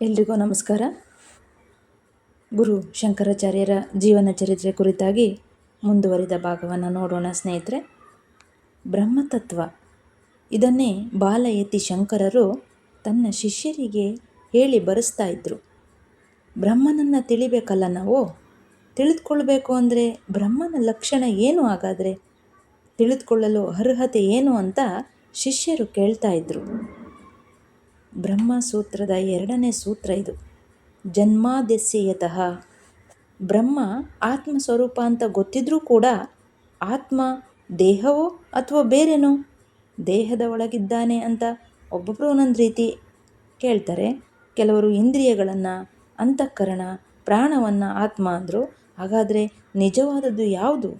ಎಲ್ರಿಗೂ ನಮಸ್ಕಾರ. ಗುರು ಶಂಕರಾಚಾರ್ಯರ ಜೀವನ ಚರಿತ್ರೆ ಕುರಿತಾಗಿ ಮುಂದುವರಿದ ಭಾಗವನ್ನು ನೋಡೋಣ ಸ್ನೇಹಿತರೆ. ಬ್ರಹ್ಮತತ್ವ. ಇದನ್ನೇ ಬಾಲಯತಿ ಶಂಕರರು ತನ್ನ ಶಿಷ್ಯರಿಗೆ ಹೇಳಿ ಬರೆಸ್ತಾ ಇದ್ದರು ಬ್ರಹ್ಮನನ್ನು ತಿಳಿಬೇಕಲ್ಲ ನಾವು? ತಿಳಿದುಕೊಳ್ಬೇಕು ಅಂದರೆ ಬ್ರಹ್ಮನ ಲಕ್ಷಣ ಏನು ಹಾಗಾದರೆ? ತಿಳಿದುಕೊಳ್ಳಲು ಅರ್ಹತೆ ಏನು ಅಂತ ಶಿಷ್ಯರು ಕೇಳ್ತಾ ಇದ್ದರು ಬ್ರಹ್ಮಸೂತ್ರದ ಎರಡನೇ ಸೂತ್ರ ಇದು. ಜನ್ಮಾದಸ್ಯಯತಃ ಬ್ರಹ್ಮ ಆತ್ಮ ಸ್ವರೂಪ ಅಂತ ಗೊತ್ತಿದ್ರೂ ಕೂಡ ಆತ್ಮ ದೇಹವೋ ಅಥವಾ ಬೇರೆನೋ? ದೇಹದ ಒಳಗಿದ್ದಾನೆ ಅಂತ ಒಬ್ಬೊಬ್ಬರು ಒಂದೊಂದು ರೀತಿ ಕೇಳ್ತಾರೆ. ಕೆಲವರು ಇಂದ್ರಿಯಗಳನ್ನು, ಅಂತಃಕರಣ, ಪ್ರಾಣವನ್ನು ಆತ್ಮ ಅಂದರು. ಹಾಗಾದರೆ ನಿಜವಾದದ್ದು ಯಾವುದು?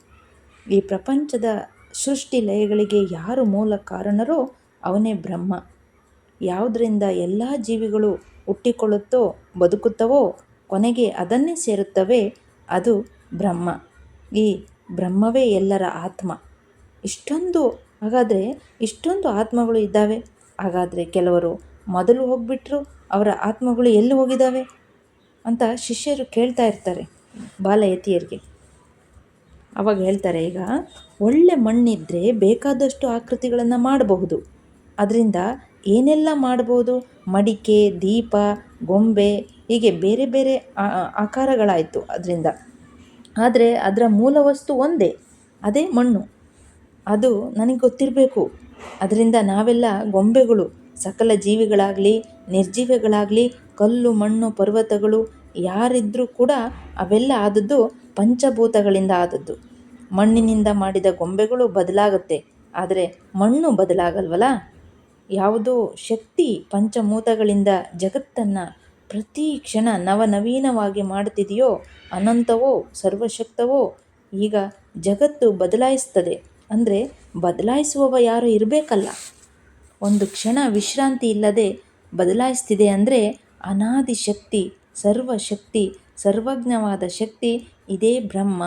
ಈ ಪ್ರಪಂಚದ ಸೃಷ್ಟಿ ಲಯಗಳಿಗೆ ಯಾರು ಮೂಲ ಕಾರಣರೋ ಅವನೇ ಬ್ರಹ್ಮ. ಯಾವುದರಿಂದ ಎಲ್ಲ ಜೀವಿಗಳು ಹುಟ್ಟಿಕೊಳ್ಳುತ್ತೋ, ಬದುಕುತ್ತವೋ, ಕೊನೆಗೆ ಅದನ್ನೇ ಸೇರುತ್ತವೆ, ಅದು ಬ್ರಹ್ಮ. ಈ ಬ್ರಹ್ಮವೇ ಎಲ್ಲರ ಆತ್ಮ. ಇಷ್ಟೊಂದು, ಹಾಗಾದರೆ ಇಷ್ಟೊಂದು ಆತ್ಮಗಳು ಇದ್ದಾವೆ. ಹಾಗಾದರೆ ಕೆಲವರು ಮೊದಲು ಹೋಗಿಬಿಟ್ರು, ಅವರ ಆತ್ಮಗಳು ಎಲ್ಲಿ ಹೋಗಿದ್ದಾವೆ ಅಂತ ಶಿಷ್ಯರು ಕೇಳ್ತಾ ಇರ್ತಾರೆ ಬಾಲಯತಿಯರಿಗೆ. ಅವಾಗ ಹೇಳ್ತಾರೆ, ಈಗ ಒಳ್ಳೆ ಮಣ್ಣಿದ್ದರೆ ಬೇಕಾದಷ್ಟು ಆಕೃತಿಗಳನ್ನು ಮಾಡಬಹುದು. ಅದರಿಂದ ಏನೆಲ್ಲ ಮಾಡ್ಬೋದು? ಮಡಿಕೆ, ದೀಪ, ಗೊಂಬೆ, ಹೀಗೆ ಬೇರೆ ಬೇರೆ ಆಕಾರಗಳಾಯಿತು ಅದರಿಂದ. ಆದರೆ ಅದರ ಮೂಲ ವಸ್ತು ಒಂದೇ, ಅದೇ ಮಣ್ಣು. ಅದು ನನಗೆ ಗೊತ್ತಿರಬೇಕು. ಅದರಿಂದ ನಾವೆಲ್ಲ ಗೊಂಬೆಗಳು, ಸಕಲ ಜೀವಿಗಳಾಗಲಿ, ನಿರ್ಜೀವಿಗಳಾಗಲಿ, ಕಲ್ಲು, ಮಣ್ಣು, ಪರ್ವತಗಳು ಯಾರಿದ್ದರೂ ಕೂಡ ಅವೆಲ್ಲ ಆದದ್ದು ಪಂಚಭೂತಗಳಿಂದ ಆದದ್ದು. ಮಣ್ಣಿನಿಂದ ಮಾಡಿದ ಗೊಂಬೆಗಳು ಬದಲಾಗುತ್ತೆ. ಆದರೆ ಮಣ್ಣು ಬದಲಾಗಲ್ವಲ್ಲ ಯಾವುದೋ ಶಕ್ತಿ ಪಂಚಮೂತಗಳಿಂದ ಜಗತ್ತನ್ನು ಪ್ರತಿ ಕ್ಷಣ ನವನವೀನವಾಗಿ ಮಾಡುತ್ತಿದೆಯೋ, ಅನಂತವೋ, ಸರ್ವಶಕ್ತವೋ, ಈಗ ಜಗತ್ತು ಬದಲಾಯಿಸ್ತದೆ. ಅಂದರೆ ಬದಲಾಯಿಸುವವ ಯಾರು ಇರಬೇಕಲ್ಲ. ಒಂದು ಕ್ಷಣ ವಿಶ್ರಾಂತಿ ಇಲ್ಲದೆ ಬದಲಾಯಿಸ್ತಿದೆ ಅಂದರೆ ಅನಾದಿ ಶಕ್ತಿ, ಸರ್ವಶಕ್ತಿ, ಸರ್ವಜ್ಞವಾದ ಶಕ್ತಿ ಇದೇ ಬ್ರಹ್ಮ.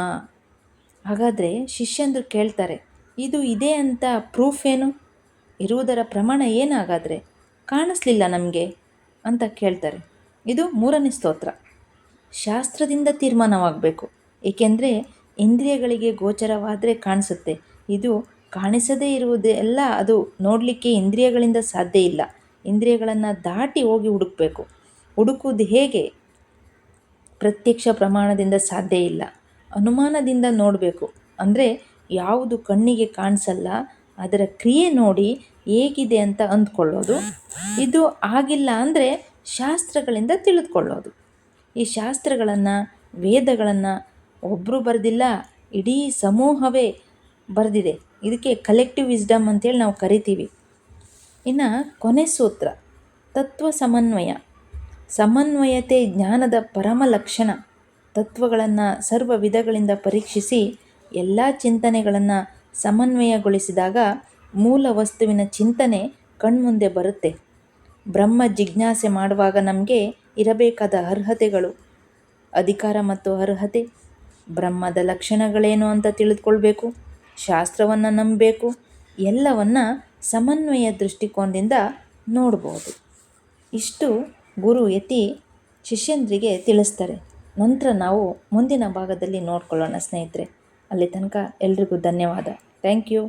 ಹಾಗಾದರೆ ಶಿಷ್ಯಂದರು ಕೇಳ್ತಾರೆ, ಇದು ಇದೆ ಅಂತ ಪ್ರೂಫ್ ಏನು? ಇರುವುದರ ಪ್ರಮಾಣ ಏನಾಗಾದರೆ ಕಾಣಿಸ್ಲಿಲ್ಲ ನಮಗೆ ಅಂತ ಕೇಳ್ತಾರೆ. ಇದು ಮೂರನೇ ಸ್ತೋತ್ರ. ಶಾಸ್ತ್ರದಿಂದ ತೀರ್ಮಾನವಾಗಬೇಕು. ಏಕೆಂದರೆ ಇಂದ್ರಿಯಗಳಿಗೆ ಗೋಚರವಾದರೆ ಕಾಣಿಸುತ್ತೆ. ಇದು ಕಾಣಿಸದೇ ಇರುವುದೆಲ್ಲ ಅದು ನೋಡಲಿಕ್ಕೆ ಇಂದ್ರಿಯಗಳಿಂದ ಸಾಧ್ಯ ಇಲ್ಲ. ಇಂದ್ರಿಯಗಳನ್ನು ದಾಟಿ ಹೋಗಿ ಹುಡುಕಬೇಕು. ಹುಡುಕುವುದು ಹೇಗೆ? ಪ್ರತ್ಯಕ್ಷ ಪ್ರಮಾಣದಿಂದ ಸಾಧ್ಯ ಇಲ್ಲ. ಅನುಮಾನದಿಂದ ನೋಡಬೇಕು. ಅಂದರೆ ಯಾವುದು ಕಣ್ಣಿಗೆ ಕಾಣಿಸಲ್ಲ ಅದರ ಕ್ರಿಯೆ ನೋಡಿ ಹೇಗಿದೆ ಅಂತ ಅಂದ್ಕೊಳ್ಳೋದು. ಇದು ಆಗಿಲ್ಲ ಅಂದರೆ ಶಾಸ್ತ್ರಗಳಿಂದ ತಿಳಿದುಕೊಳ್ಳೋದು. ಈ ಶಾಸ್ತ್ರಗಳನ್ನು, ವೇದಗಳನ್ನು ಒಬ್ಬರು ಬರೆದಿಲ್ಲ, ಇಡೀ ಸಮೂಹವೇ ಬರೆದಿದೆ. ಇದಕ್ಕೆ ಕಲೆಕ್ಟಿವ್ ವಿಸ್ಡಮ್ ಅಂತೇಳಿ ನಾವು ಕರಿತೀವಿ. ಇನ್ನು ಕೊನೆ ಸೂತ್ರ, ತತ್ವ ಸಮನ್ವಯ. ಸಮನ್ವಯತೆ ಜ್ಞಾನದ ಪರಮ ಲಕ್ಷಣ. ತತ್ವಗಳನ್ನು ಸರ್ವ ವಿಧಗಳಿಂದ ಪರೀಕ್ಷಿಸಿ ಎಲ್ಲ ಚಿಂತನೆಗಳನ್ನು ಸಮನ್ವಯಗೊಳಿಸಿದಾಗ ಮೂಲ ವಸ್ತುವಿನ ಚಿಂತನೆ ಕಣ್ಮುಂದೆ ಬರುತ್ತೆ. ಬ್ರಹ್ಮ ಜಿಜ್ಞಾಸೆ ಮಾಡುವಾಗ ನಮಗೆ ಇರಬೇಕಾದ ಅರ್ಹತೆಗಳು, ಅಧಿಕಾರ ಮತ್ತು ಅರ್ಹತೆ, ಬ್ರಹ್ಮದ ಲಕ್ಷಣಗಳೇನು ಅಂತ ತಿಳಿದುಕೊಳ್ಬೇಕು, ಶಾಸ್ತ್ರವನ್ನು ನಂಬಬೇಕು, ಎಲ್ಲವನ್ನು ಸಮನ್ವಯ ದೃಷ್ಟಿಕೋನದಿಂದ ನೋಡ್ಬೋದು. ಇಷ್ಟು ಗುರು ಯತಿ ಶಿಷ್ಯಂದ್ರಿಗೆ ತಿಳಿಸ್ತಾರೆ. ನಂತರ ನಾವು ಮುಂದಿನ ಭಾಗದಲ್ಲಿ ನೋಡ್ಕೊಳ್ಳೋಣ ಸ್ನೇಹಿತರೆ. ಅಲ್ಲಿ ತನಕ ಎಲ್ರಿಗೂ ಧನ್ಯವಾದ. Thank you